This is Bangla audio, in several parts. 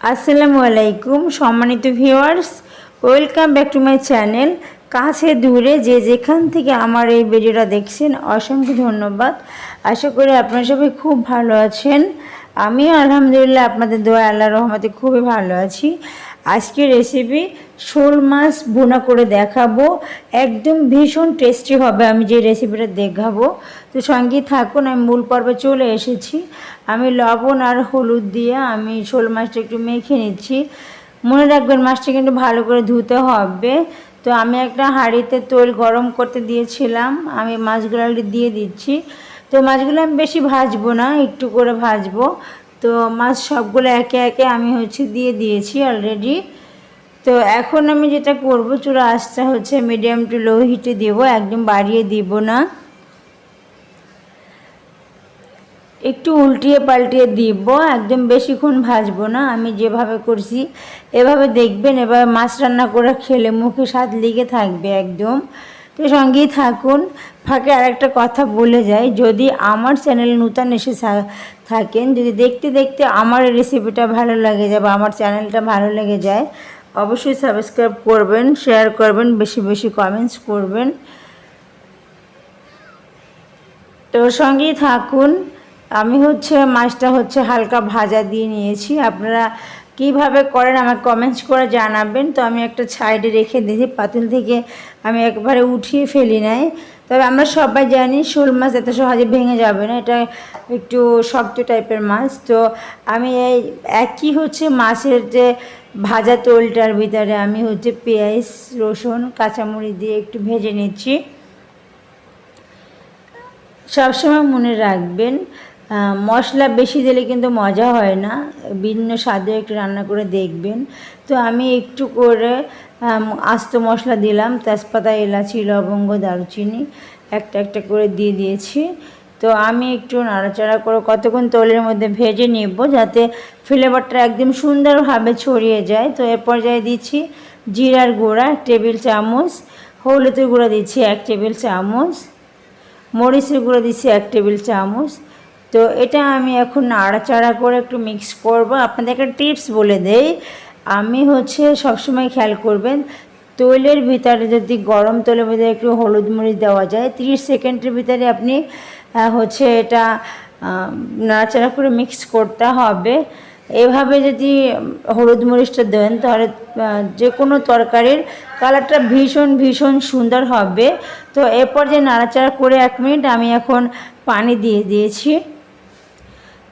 আসসালামু আলাইকুম, সম্মানিত viewers, welcome back to my channel. কাছে দূরে যে যেখান থেকে আমার এই ভিডিওটা দেখছেন, অসংখ্য ধন্যবাদ। আশা করি আপনারা সবাই খুব ভালো আছেন। আমিও আলহামদুলিল্লাহ আপনাদের দোয়া আল্লাহ রহমতে খুবই ভালো আছি। আজকের রেসিপি শোল মাছ ভুনা করে দেখাবো। একদম ভীষণ টেস্টি হবে, আমি যে রেসিপিটা দেখাবো। তো সঙ্গে থাকুন, আমি মূল পর্বে চলে এসেছি। আমি লবণ আর হলুদ দিয়ে আমি শোল মাছটা একটু মেখে নিচ্ছি। মনে রাখবেন মাছটা কিন্তু ভালো করে ধুতে হবে। তো আমি একটা হাঁড়িতে তৈল গরম করতে দিয়েছিলাম, আমি মাছগুলো দিয়ে দিচ্ছি। তো মাছগুলো আমি বেশি ভাজবো না, একটু করে ভাজবো। তো মাছ সবগুলো একে একে আমি হচ্ছে দিয়ে দিয়েছি অলরেডি তো এখন আমি যেটা করব চূড়া আঁচটা হচ্ছে মিডিয়াম টু লো হিটে দেবো, একদম বাড়িয়ে দিব না। একটু উল্টিয়ে পাল্টিয়ে দিব, একদম বেশিক্ষণ ভাজবো না, আমি যেভাবে করছি, এভাবে দেখবেন, এবার মাছ রান্না করে খেলে মুখে স্বাদ লেগে থাকবে একদম। তো সঙ্গেই থাকুন। ফাঁকে আরেকটা কথা বলে যাই। যদি আমার চ্যানেল নূতন এসে থাকেন, যদি দেখতে দেখতে আমার রেসিপিটা ভালো লাগে যায় বা আমার চ্যানেলটা ভালো লেগে যায়, অবশ্যই সাবস্ক্রাইব করবেন শেয়ার করবেন, বেশি বেশি কমেন্টস করবেন। তো সঙ্গেই থাকুন। আমি হচ্ছে, মাছটা হচ্ছে হালকা ভাজা দিয়ে নিয়েছি। আপনারা কীভাবে করেন আমার কমেন্টস করে জানাবেন। তো আমি একটা সাইডে রেখে দিয়েছি, পাতিল থেকে আমি একবারে উঠিয়ে ফেলি নাই। তবে আমরা সবাই জানি শোল মাছ এত সহজে ভেঙে যাবে না, এটা একটু শক্ত টাইপের মাছ। তো আমি এই একই হচ্ছে মাছের যে ভাজা তোলটার ভিতরে আমি হচ্ছে পেঁয়াজ, রসুন, কাঁচামরিচ দিয়ে একটু ভেজে নিচ্ছি। সবসময় মনে রাখবেন মশলা বেশি দিলে কিন্তু মজা হয় না। ভিন্ন স্বাদে একটু রান্না করে দেখবেন। তো আমি একটু করে আস্ত মশলা দিলাম। তেজপাতা, এলাচি, লবঙ্গ, দারুচিনি একটা একটা করে দিয়ে দিয়েছি। তো আমি একটু নাড়াচাড়া করে কতক্ষণ তলের মধ্যে ভেজে নেব যাতে ফ্লেভারটা একদম সুন্দরভাবে ছড়িয়ে যায়। তো এর পর্যায়ে দিচ্ছি জিরার গুঁড়া, এক টেবিল চামচ। হলুদের গুঁড়া দিচ্ছি এক টেবিল চামচ। মরিচের গুঁড়ো দিচ্ছি এক টেবিল চামচ। তো এটা আমি এখন নাড়াচাড়া করে একটু মিক্স করব। আপনাদের একটা টিপস বলে দেই। আমি হচ্ছে সবসময় খেয়াল করবেন, তৈলের ভিতরে যদি গরম তৈলের ভিতরে একটু হলুদ মরিচ দেওয়া যায় 30 সেকেন্ডের ভিতরে আপনি হচ্ছে এটা নাড়াচাড়া করে মিক্স করতে হবে। এভাবে যদি হলুদ মরিচটা দেন, তাহলে যে কোনো তরকারির কালারটা ভীষণ ভীষণ সুন্দর হবে। তো এরপর যে নাড়াচাড়া করে এক মিনিট আমি এখন পানি দিয়ে দিয়েছি।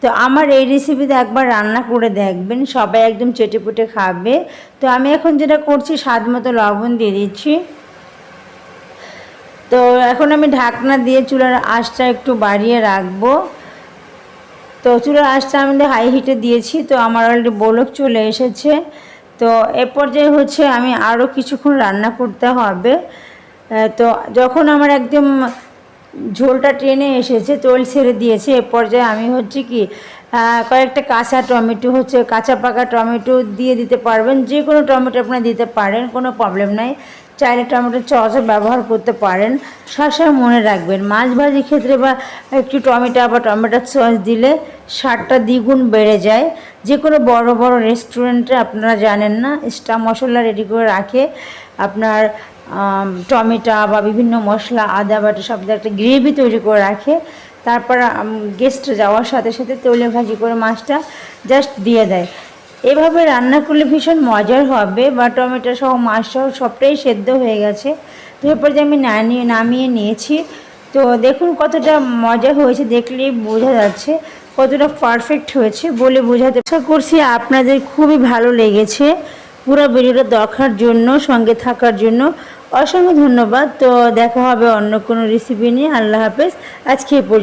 তো আমার এই রেসিপিতে একবার রান্না করে দেখবেন, সবাই একদম চেটেপুটে খাবে। তো আমি এখন যেটা করছি, স্বাদ মতো লবণ দিয়ে দিচ্ছি। তো এখন আমি ঢাকনা দিয়ে চুলার আঁচটা একটু বাড়িয়ে রাখব। তো চুলার আঁচটা আমি হাই হিটে দিয়েছি, তো আমার অলরেডি বলক চলে এসেছে। তো এ পর্যায়ে হচ্ছে আমি আরও কিছুক্ষণ রান্না করতে হবে। তো যখন আমার একদম ঝোলটা টেনে এসেছে, তোল ছেড়ে দিয়েছে। এ পর্যায়ে আমি হচ্ছে কি কয়েকটা কাঁচা টমেটো হচ্ছে, কাঁচা পাকা টমেটো দিয়ে দিতে পারবেন। যে কোনো টমেটো আপনারা দিতে পারেন, কোনো প্রবলেম নাই। চাইলে টমেটো চসও ব্যবহার করতে পারেন। সবসময় মনে রাখবেন, মাছ ভাজির ক্ষেত্রে বা একটু টমেটো বা টমেটোর সস দিলে স্বাদটা দ্বিগুণ বেড়ে যায়। যে কোনো বড় বড় রেস্টুরেন্টে আপনারা জানেন না স্টা মশলা রেডি করে রাখে। আপনার টমেটো বা বিভিন্ন মশলা, আদা বাটা সব একটা গ্রেভি তৈরি করে রাখে। তারপর গেস্ট যাওয়ার সাথে সাথে তৈলে ভাজি করে মাছটা জাস্ট দিয়ে দেয়। এভাবে রান্না করলে ভীষণ মজার হবে, বা টমেটো সহ মাছ সহ সবটাই সেদ্ধ হয়ে গেছে। তো এরপর যে আমি নামিয়ে নামিয়ে নিয়েছি, তো দেখুন কতটা মজা হয়েছে দেখলেই বোঝা যাচ্ছে, কতটা পারফেক্ট হয়েছে বলে বোঝাতে। আশা করছি আপনাদের খুবই ভালো লেগেছে পুরো ভিডিওটা দেখার জন্য, সঙ্গে থাকার জন্য। অসংখ্য ধন্যবাদ। তো দেখা হবে অন্য কোনো রেসিপি নিয়ে। আল্লাহ হাফেজ। আজকে